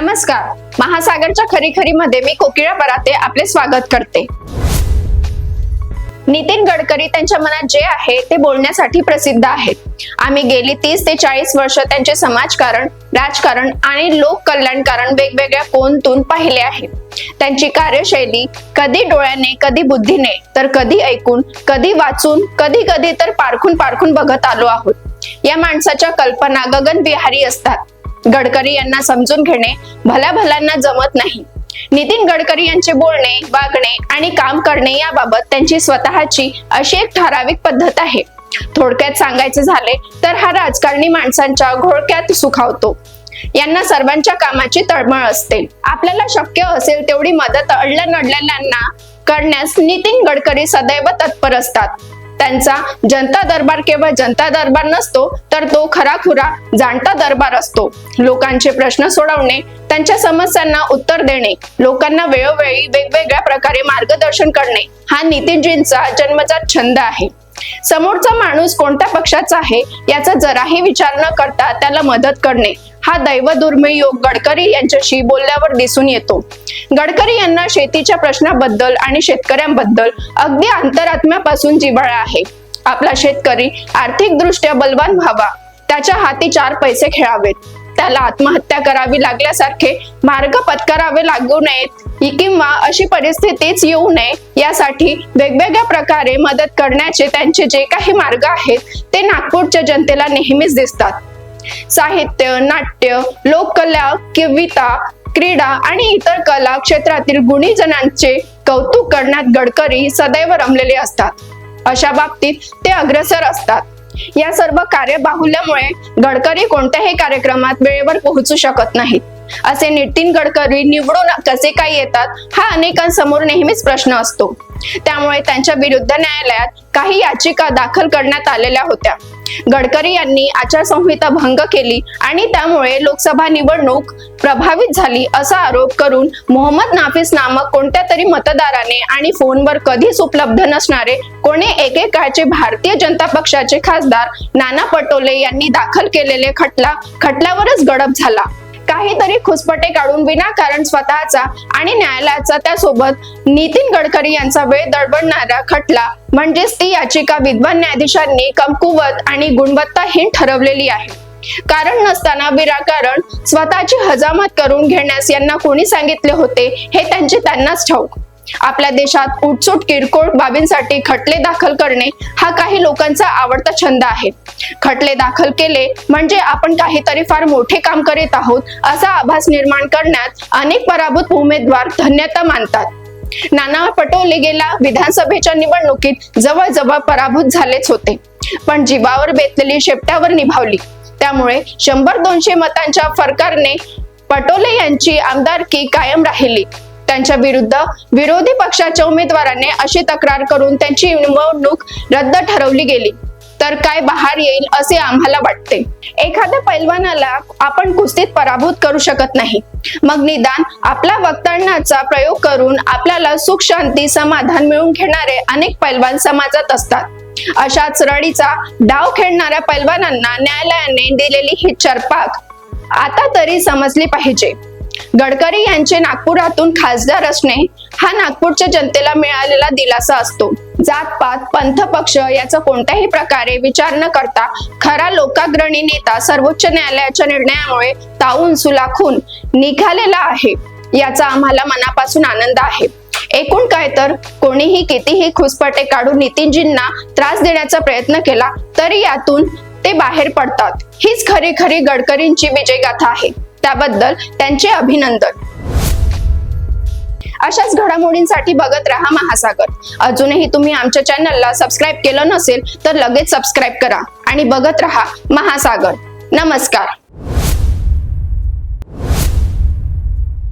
नमस्कार. महासागरच्या खरी खरी मध्ये मी कोकिळा बराते आपले स्वागत करते. नितीन गडकरी त्यांच्या मनात जे आहे ते बोलण्यासाठी प्रसिद्ध आहेत. आम्ही गेली तीस ते चाळीस वर्ष त्यांचे समाजकारण राजकारण आणि लोक कल्याणकारण वेगवेगळ्या कोणतून पाहिले आहे. त्यांची कार्यशैली कधी डोळ्याने कधी बुद्धीने तर कधी ऐकून कधी वाचून कधी कधी तर पारखून पारखून बघत आलो आहोत. या माणसाच्या कल्पना गगनविहारी असतात. गडकरी यांना समजून घेणे भल्या भल्यांना जमत नाही. नितीन गडकरी यांचे बोलणे वागणे आणि काम करणे याबाबत त्यांची स्वतःची अशी एक ठराविक पद्धत आहे. थोडक्यात सांगायचे झाले तर हा राजकारणी माणसांच्या घोळक्यात सुखावतो. यांना सर्वांच्या कामाची तळमळ असते. आपल्याला शक्य असेल तेवढी मदत अडल्या नडलेल्यांना करण्यास नितीन गडकरी सदैव तत्पर असतात. त्यांचा जनता दरबार केवळ जनता दरबार नसतो तर तो खराखुरा जाणता दरबार असतो. लोकांचे प्रश्न सोडवणे त्यांच्या समस्यांना उत्तर देणे लोकांना वेळोवेळी वेगवेगळ्या प्रकारे मार्गदर्शन करणे हा नितीनजींचा जन्मजात छंद आहे. समोरचा माणूस कोणत्या पक्षाचा आहे याचा जराही विचार न करता त्याला मदत करणे हा दैव दुर्मिळ योग गडकरी यांच्याशी बोलल्यावर दिसून येतो. गडकरी यांना शेतीच्या प्रश्नाबद्दल आणि शेतकऱ्यांबद्दल अगदी अंतरात्म्यापासून जिव्हाळा आहे. आपला शेतकरी आर्थिक दृष्ट्या बलवान व्हावा. त्याच्या हाती चार पैसे खेळावेत. त्याला आत्महत्या करावी लागल्यासारखे मार्ग पत्करावे लागू नयेत. किंवा अशी परिस्थितीच येऊ नये यासाठी वेगवेगळ्या प्रकारे मदत करण्याचे त्यांचे जे काही मार्ग आहेत ते नागपूरच्या जनतेला नेहमीच दिसतात. साहित्य नाट्य लोककला कविता क्रीडा आणि इतर कला क्षेत्रातील गुणीजनांचे कौतुक करण्यात गडकरी सदैव रमलेले असतात. अशा बाबतीत ते अग्रेसर असतात. या सर्व कार्यबाहुल्यामुळे गडकरी कोणत्याही कार्यक्रमात वेळेवर पोहोचू शकत नाहीत. असे नितीन गडकरी निवडून कसे काय येतात हा अनेकांसमोर नेहमीच प्रश्न असतो. त्यामुळे त्यांच्या विरुद्ध न्यायालयात काही याचिका दाखल करण्यात आलेल्या होत्या. गडकरी यांनी आचारसंहिता भंग केली आणि त्यामुळे लोकसभा निवडणूक प्रभावित झाली असा आरोप करून मोहम्मद नाफिस नामक कोणत्या तरी मतदाराने आणि फोनवर कधीच उपलब्ध नसणारे कोणी एकेकाळचे भारतीय जनता पक्षाचे खासदार नाना पटोले यांनी दाखल केलेले खटला खटल्यावरच गडप झाला. काहीतरी खुसपटे काढून विनाकारण स्वतःचा आणि न्यायालयाचा त्यासोबत नितीन गडकरी यांचा वेळ दडबडणारा खटला. म्हणजेच ती याचिका विद्वान न्यायाधीशांनी कमकुवत आणि गुणवत्ताहीन ठरवलेली आहे. कारण नसताना विनाकारण स्वतःची हजामत करून घेण्यास यांना कोणी सांगितले होते हे त्यांचे त्यांनाच ठाऊक. आपल्या देशात उठसूट किरकोळ बाबींसाठी खटले दाखल करणे हा काही लोकांचा आवडता छंद आहे. खटले दाखल केले म्हणजे आपण काहीतरी फार मोठे काम करीत आहोत असा आभास निर्माण करण्यात अनेक पराभूत उमेदवार धन्यता मानतात. नाना पटोले गेला विधानसभेच्या निवडणुकीत जवळजवळ पराभूत झालेच होते पण जीवावर बेतलेली शेपट्यावर निभावली. त्यामुळे शंभर दोनशे मतांच्या फरकाने पटोले यांची आमदारकी कायम राहिली. त्यांच्या विरुद्ध विरोधी पक्षाच्या उमेदवाराने अशी तक्रार करून त्यांची निवडणूक रद्द ठरवली गेली. तर काय बहार येईल असे आम्हाला वाटते. एखाद्या पैलवानाला आपण कुस्तीत पराभूत करू शकत नाही. मग निदान आपला वक्तव्याचा प्रयोग करून आपल्याला सुख शांती समाधान मिळवून घेणारे अनेक पैलवान समाजात असतात. अशाच रडीचा डाव खेळणाऱ्या पैलवानांना न्यायालयाने दिलेली ही चरपाक आता तरी समजली पाहिजे. गडकरी यांचे नागपुरातून खासदार असणे हा नागपूरच्या जनतेला मिळालेला दिलासा असतो. जातपात पंथ पक्ष याचा कोणत्याही प्रकारे विचार न करता खरा लोकाग्रणी नेता सर्वोच्च न्यायालयाच्या निर्णयामुळे ताऊन सुलाखून निघालेला आहे याचा आम्हाला मनापासून आनंद आहे. एकूण काय तर कोणीही कितीही खुसपटे काढून नितीनजींना त्रास देण्याचा प्रयत्न केला तरी यातून ते बाहेर पडतात. हीच खरी खरी गडकरींची विजयगाथा आहे. त्याबद्दल त्यांचे अभिनंदन. अशाच घडामोडींसाठी बघत राहा महासागर. अजूनही तुम्ही आमच्या चॅनलला सबस्क्राईब केलं नसेल तर लगेच सबस्क्राईब करा आणि बघत राहा महासागर. नमस्कार.